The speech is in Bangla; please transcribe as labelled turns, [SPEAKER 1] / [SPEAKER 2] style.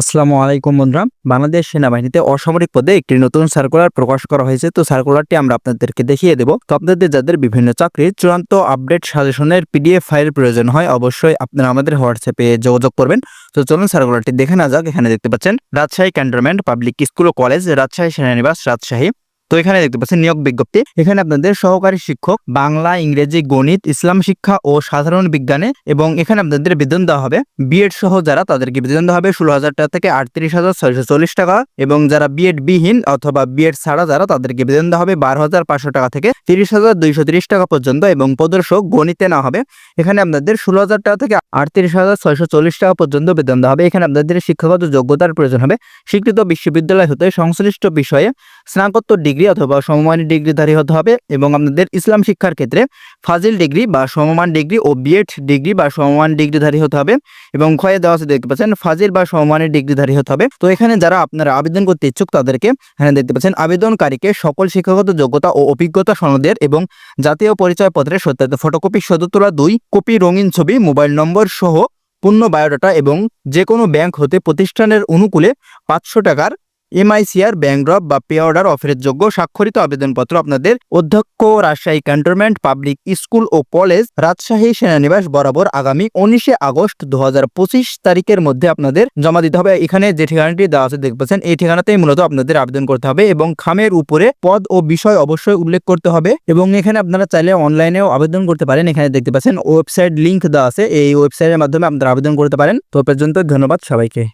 [SPEAKER 1] আসসালামু আলাইকুম বন্ধুরা। বাংলাদেশ সেনাবাহিনীতে অসামরিক পদে একটি নতুন সার্কুলার প্রকাশ করা হয়েছে। তো সার্কুলারটি আমরা আপনাদেরকে দেখিয়ে দেব। তো আপনাদের যাদের বিভিন্ন চাকরির চূড়ান্ত আপডেট সাজেশনের পিডিএফ ফাইল প্রয়োজন হয়, অবশ্যই আপনারা আমাদের হোয়াটসঅ্যাপে যোগাযোগ করবেন। তো চলুন সার্কুলারটি দেখে না যাক। এখানে দেখতে পাচ্ছেন, রাজশাহী ক্যান্টনমেন্ট পাবলিক স্কুল ও কলেজ রাজশাহী সেনানিবাস, রাজশাহী। তো এখানে দেখতে পাচ্ছেন নিয়োগ বিজ্ঞপ্তি। এখানে আপনাদের সহকারী শিক্ষক, বাংলা, ইংরেজি, গণিত, ইসলাম শিক্ষা ও সাধারণ বিজ্ঞানে এবং এখানে আপনাদের বেতন দেওয়া হবে। বিএড সহ যারা তাদেরকে বেতন দেওয়া হবে ষোলো হাজার টাকা থেকে আটত্রিশ হাজার ছয়শো চল্লিশ টাকা এবং যারা বিএড বিহীন অথবা বিএড ছাড়া যারা তাদেরকে বেতন দেওয়া হবে বারো হাজার পাঁচশো টাকা থেকে তিরিশ হাজার দুইশো তিরিশ টাকা পর্যন্ত এবং প্রদর্শক গণিতে নেওয়া হবে। এখানে আপনাদের ষোলো হাজার টাকা থেকে আটত্রিশ হাজার ছয়শো চল্লিশ টাকা পর্যন্ত বেতন দেওয়া হবে। এখানে আপনাদের শিক্ষাগত যোগ্যতার প্রয়োজন হবে। স্বীকৃত বিশ্ববিদ্যালয় হতে সংশ্লিষ্ট বিষয়ে স্নাতকোত্তর ডিগ্রি অথবা সমমানী ডিগ্রিধারী হতে হবে এবং আপনাদের ইসলাম শিক্ষার ক্ষেত্রে ফাজিল ডিগ্রি বা সমমান ডিগ্রি ও বিএড ডিগ্রি বা সমমান ডিগ্রিধারী হতে হবে এবং ক্ষয়ে দেওয়া আছে দেখতে পাচ্ছেন, ফাজিল বা সমমানের ডিগ্রিধারী হতে হবে। তো এখানে যারা আপনারা আবেদন করতে ইচ্ছুক তাদেরকে এখানে দেখতে পাচ্ছেন, আবেদনকারীকে সকল শিক্ষাগত যোগ্যতা ও অভিজ্ঞতা সনদের এবং জাতীয় পরিচয়পত্রের সত্যায়িত ফটোকপি সদ্য তোলা দুই, কপি রঙিন ছবি, মোবাইল নম্বর সহ পূর্ণ বায়োডাটা এবং যে কোনো ব্যাংক হতে প্রতিষ্ঠানের অনুকূলে পাঁচশো টাকার এমআইসিআর ব্যাংক ড্রপ বা পে অর্ডার অফারের যোগ্য স্বাক্ষরিত আবেদনপত্র আপনাদের অধ্যক্ষ, রাজশাহী ক্যান্টনমেন্ট পাবলিক স্কুল ও কলেজ রাজশাহী সেনানিবাস বরাবর আগামী উনিশে আগস্ট দু হাজার পঁচিশ তারিখের মধ্যে আপনাদের জমা দিতে হবে। এখানে যে ঠিকানাটি দেওয়া আছে দেখতে পাচ্ছেন, এই ঠিকানাতেই মূলত আপনাদের আবেদন করতে হবে এবং খামের উপরে পদ ও বিষয় অবশ্যই উল্লেখ করতে হবে এবং এখানে আপনারা চাইলে অনলাইনেও আবেদন করতে পারেন। এখানে দেখতে পাচ্ছেন ওয়েবসাইট লিঙ্ক দেওয়া আছে, এই ওয়েবসাইটের মাধ্যমে আপনারা আবেদন করতে পারেন। তো পর্যন্ত ধন্যবাদ সবাইকে।